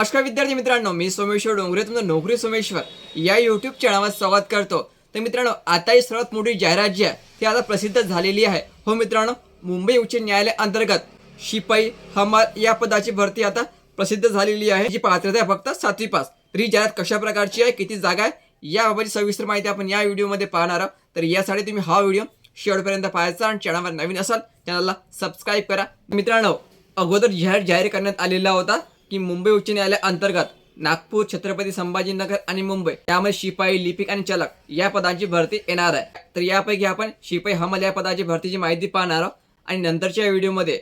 नमस्कार विद्यार्थी मित्रांनो मी सोमेश्वर डोंगरे तुमचं नोकरी सोमेश्वर. या युट्यूब चॅनलवर स्वागत करतो. तर मित्रांनो आता ही सर्वात मोठी जाहिरात जी आहे. ती आता प्रसिद्ध झालेली आहे. हो मित्रांनो मुंबई उच्च न्यायालय अंतर्गत शिपाई हमाल या पदाची भरती आता प्रसिद्ध झालेली आहे. जी पात्रता आहे फक्त सातवी पास. तर ही जाहिरात कशा प्रकारची आहे किती जागा आहे याबाबतची सविस्तर माहिती आपण या व्हिडिओमध्ये पाहणार आहोत. तर यासाठी तुम्ही हा व्हिडिओ शेवटपर्यंत पाहायचा आणि चॅनलवर नवीन असाल चॅनलला सबस्क्राईब करा. मित्रांनो अगोदर जाहीर जाहीर करण्यात आलेला होता. की मुंबई उच्च न्यायालय अंतर्गत नागपूर छत्रपती संभाजीनगर आणि मुंबई यामध्ये शिपाई लिपिक आणि चालक या पदांची भरती येणार आहे. तर यापैकी आपण शिपाई हमाल या पदाची भरतीची माहिती पाहणार आहोत आणि नंतरच्या व्हिडिओमध्ये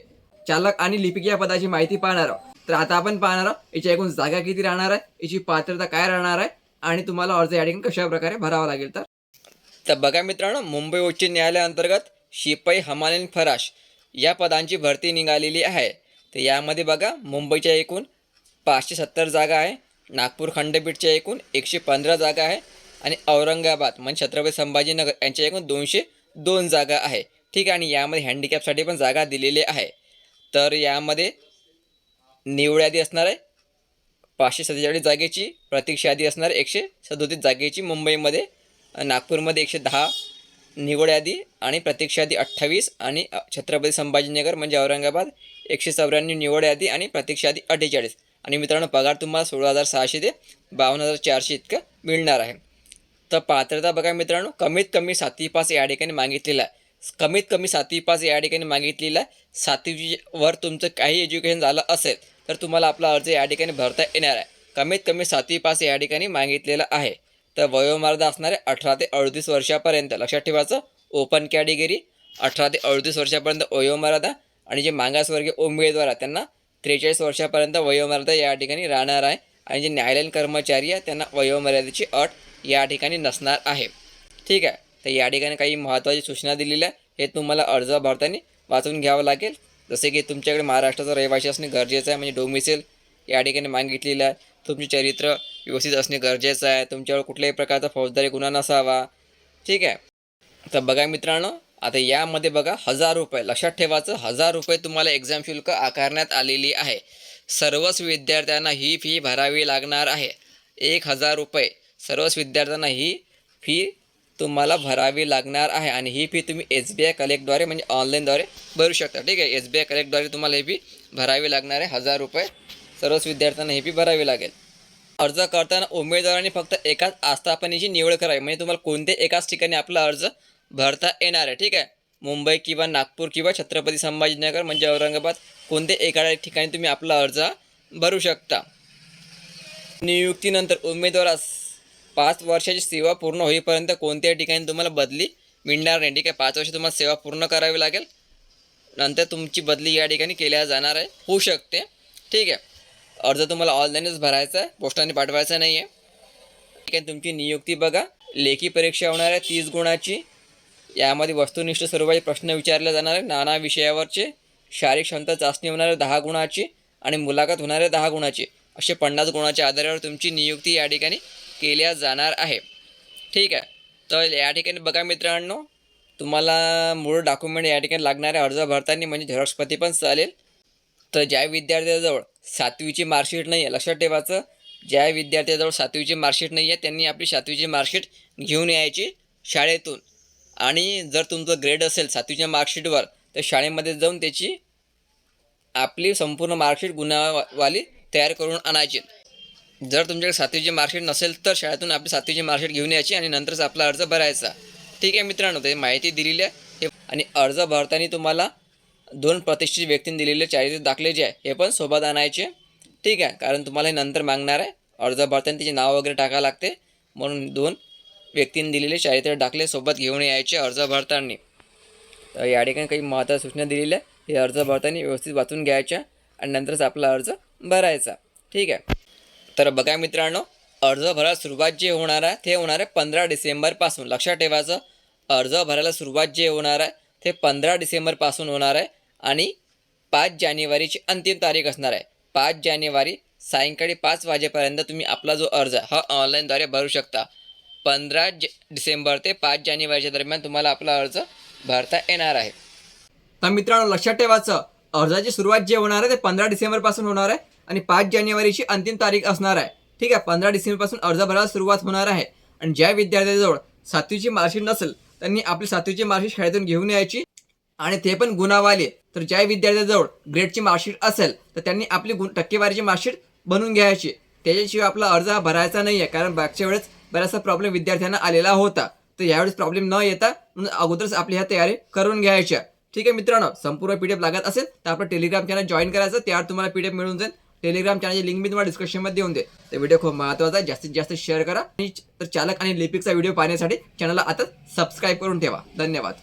चालक आणि लिपिक या पदाची माहिती पाहणार आहोत. तर आता आपण पाहणार आहोत याची एकूण जागा किती राहणार आहे याची पात्रता काय राहणार आहे आणि तुम्हाला अर्ज या ठिकाणी कशा प्रकारे भरावा लागेल तर? तर बघा मित्रांनो मुंबई उच्च न्यायालयाअंतर्गत शिपाई हमाल आणि फराश या पदांची भरती निघालेली आहे. तर यामध्ये बघा मुंबईच्या एकूण पाचशे सत्तर जागा आहे. नागपूर खंडपीठच्या एकूण एकशे पंधरा जागा आहे. आणि औरंगाबाद म्हणजे छत्रपती संभाजीनगर यांच्या एकूण दोनशे दोन जागा आहे. ठीक आहे आणि यामध्ये हँडिकॅपसाठी पण जागा दिलेली आहे. तर यामध्ये निवड यादी असणार आहे. पाचशे सत्तेचाळीस जागेची प्रतीक्षा यादी असणार एकशे सदोतीस जागेची मुंबईमध्ये नागपूरमध्ये एकशे दहा निवड यादी आणि प्रतीक्षा यादी अठ्ठावीस आणि छत्रपती संभाजीनगर म्हणजे औरंगाबाद एकशे चौऱ्याण्णव निवड यादी आणि प्रतीक्षा यादी अठ्ठेचाळीस. आणि मित्रांनो पगार तुम्हाला सोळा हजार सहाशे ते बावन्न हजार चारशे इतकं मिळणार आहे. तर पात्रता बघा मित्रांनो कमीत कमी सातवी पास या ठिकाणी मागितलेला आहे. कमीत कमी सातवी पास या ठिकाणी मागितलेला आहे. सातवीवर तुमचं काही एज्युकेशन झालं असेल तर तुम्हाला आपला अर्ज या ठिकाणी भरता येणार आहे. कमीत कमी सातवी पास या ठिकाणी मागितलेला आहे. तर वयोमर्यादा असणारे अठरा ते अडतीस वर्षापर्यंत लक्षात ठेवायचं ओपन कॅटेगरी अठरा ते अडतीस वर्षापर्यंत वयोमर्यादा आणि जे मागासवर्गीय उमेदवार आहेत त्यांना त्रेचाळीस वर्षापर्यंत वयोमर्यादा या ठिकाणी राहणार आहे. आणि जे न्यायालयीन कर्मचारी आहे त्यांना वयोमर्यादेची अट या ठिकाणी नसणार आहे. ठीक आहे. तर या ठिकाणी काही महत्त्वाची सूचना दिलेल्या आहे. हे तुम्हाला अर्ज भरताना वाचून घ्यावं लागेल. जसे की तुमच्याकडे महाराष्ट्राचा रहिवासी असणे गरजेचं आहे म्हणजे डोमिसेल या ठिकाणी मागितलेलं आहे. तुमचे चरित्र व्यवस्थित असणे गरजेचं आहे. तुमच्यावर कुठल्याही प्रकारचा फौजदारी गुन्हा नसावा. ठीक आहे. तर बघा मित्रांनो आता यामध्ये बघा हजार रुपये. लक्षात ठेवायचं हजार रुपये तुम्हाला एक्झाम शुल्क आकारण्यात आलेली आहे. सर्वच विद्यार्थ्यांना ही फी भरावी लागणार आहे. एक हजार रुपये. सर्वच विद्यार्थ्यांना ही फी तुम्हाला भरावी लागणार आहे. आणि ही फी तुम्ही एस बी आय कलेक्टद्वारे म्हणजे ऑनलाईनद्वारे भरू शकता. ठीक आहे? एस बी आय कलेक्टद्वारे तुम्हाला ही फी भरावी लागणार आहे. हजार रुपये. सर्वच विद्यार्थ्यांना ही फी भरावी लागेल. अर्ज करताना उमेदवारांनी फक्त एकाच आस्थापनेची निवड करावी. म्हणजे तुम्हाला कोणत्या एकाच ठिकाणी आपला अर्ज भरता येणार आहे ठीक आहे? मुंबई किंवा नागपूर किंवा छत्रपती संभाजीनगर म्हणजे औरंगाबाद कोणते एका ठिकाणी तुम्ही आपला अर्ज भरू शकता? नियुक्तीनंतर उमेदवारास पाच वर्षाची सेवा पूर्ण होईपर्यंत कोणत्याही ठिकाणी तुम्हाला बदली मिळणार नाही ठीक आहे? पाच वर्ष तुम्हाला सेवा पूर्ण करावी लागेल. नंतर तुमची बदली या ठिकाणी केल्या जाणार आहे होऊ शकते ठीक आहे? अर्ज तुम्हाला ऑनलाईनच भरायचा आहे पोस्टाने पाठवायचा नाही आहे ठीक आहे तुमची नियुक्ती बघा. लेखी परीक्षा होणार आहे तीस गुणाची. यामध्ये वस्तुनिष्ठ स्वरूपाचे प्रश्न विचारले जाणारे नाना विषयावरचे शारीरिक क्षमता चाचणी होणारे दहा गुणाची आणि मुलाखत होणारे दहा गुणाची असे पन्नास गुणाच्या आधारावर तुमची नियुक्ती या ठिकाणी केल्या जाणार आहे. ठीक आहे. तर या ठिकाणी बघा मित्रांनो तुम्हाला मूळ डॉक्युमेंट या ठिकाणी लागणारे अर्ज भरताना म्हणजे झेरॉक्सपती पण चालेल. तर ज्या विद्यार्थ्याजवळ सातवीची मार्कशीट नाही आहे लक्षात ठेवायचं ज्या विद्यार्थ्याजवळ सातवीची मार्कशीट नाही आहे त्यांनी आपली सातवीची मार्कशीट घेऊन यायची शाळेतून. आणि जर तुमचं ग्रेड असेल सातवीच्या मार्कशीटवर तर शाळेमध्ये जाऊन त्याची आपली संपूर्ण मार्कशीट गुन्हावाली तयार करून आणायची. जर तुमच्याकडे सातवीची मार्कशीट नसेल तर शाळेतून आपली सातवीची मार्कशीट घेऊन यायची आणि नंतरच आपला अर्ज भरायचा. ठीक आहे मित्रांनो ते माहिती दिलेली आहे. हे आणि अर्ज भरताना तुम्हाला दोन प्रतिष्ठित व्यक्तींनी दिलेले चारित्र्य दाखले जे आहे हे पण सोबत आणायचे. ठीक आहे कारण तुम्हाला हे नंतर मागणार आहे. अर्ज भरताना त्याचे नाव वगैरे टाकावं लागते. म्हणून दोन व्यक्तींनी दिलेले चारित्र्य दाखले सोबत घेऊन यायचे अर्ज भरताना. तर या ठिकाणी काही महत्त्वाच्या सूचना दिलेल्या आहे हे अर्ज भरताना व्यवस्थित वाचून घ्यायच्या आणि नंतरच आपला अर्ज भरायचा. ठीक आहे. तर बघा मित्रांनो अर्ज भरायला सुरुवात जे होणार आहे ते होणार आहे पंधरा डिसेंबरपासून लक्षात ठेवायचं अर्ज भरायला सुरुवात जे होणार आहे ते पंधरा डिसेंबरपासून होणार आहे आणि पाच जानेवारीची अंतिम तारीख असणार आहे. पाच जानेवारी सायंकाळी पाच वाजेपर्यंत तुम्ही आपला जो अर्ज आहे हा ऑनलाईनद्वारे भरू शकता. पंधरा ज डिसेंबर ते पाच जानेवारीच्या दरम्यान तुम्हाला आपला अर्ज भरता येणार आहे. तर मित्रांनो लक्षात ठेवायचं अर्जाची सुरुवात जे होणार आहे ते पंधरा डिसेंबरपासून होणार आहे आणि पाच जानेवारीची अंतिम तारीख असणार आहे. ठीक आहे पंधरा डिसेंबरपासून अर्ज भरायला सुरुवात होणार आहे. आणि ज्या विद्यार्थ्याजवळ सातवीची मार्कशीट नसेल त्यांनी आपली सातवीची मार्कशीट शाळेतून घेऊन यायची आणि ते पण गुणावाले. तर ज्या विद्यार्थ्याजवळ ग्रेडची मार्कशीट असेल तर त्यांनी आपली गुण टक्केवारीची मार्कशीट बनवून घ्यायची. त्याच्याशिवाय आपला अर्ज हा भरायचा नाही आहे कारण मागच्या वेळेस बराचसा प्रॉब्लेम विद्यार्थ्यांना आलेला होता. तर यावेळेस प्रॉब्लेम न येता म्हणून अगोदरच आपली ह्या तयारी करून घ्यायच्या. ठीक आहे मित्रांनो संपूर्ण पीडीएफ लागत असेल तर आपलं टेलिग्राम चॅनल जॉईन करायचं त्यावर तुम्हाला पीडीएफ मिळून जाईल. टेलिग्राम चॅनलची लिंक मी तुम्हाला डिस्क्रिप्शनमध्ये देऊन दे तर व्हिडिओ खूप महत्त्वाचा आहे जास्तीत जास्त शेअर करा. आणि तर चालक आणि लिपिकचा व्हिडिओ पाहण्यासाठी चॅनलला आता सबस्क्राईब करून ठेवा. धन्यवाद.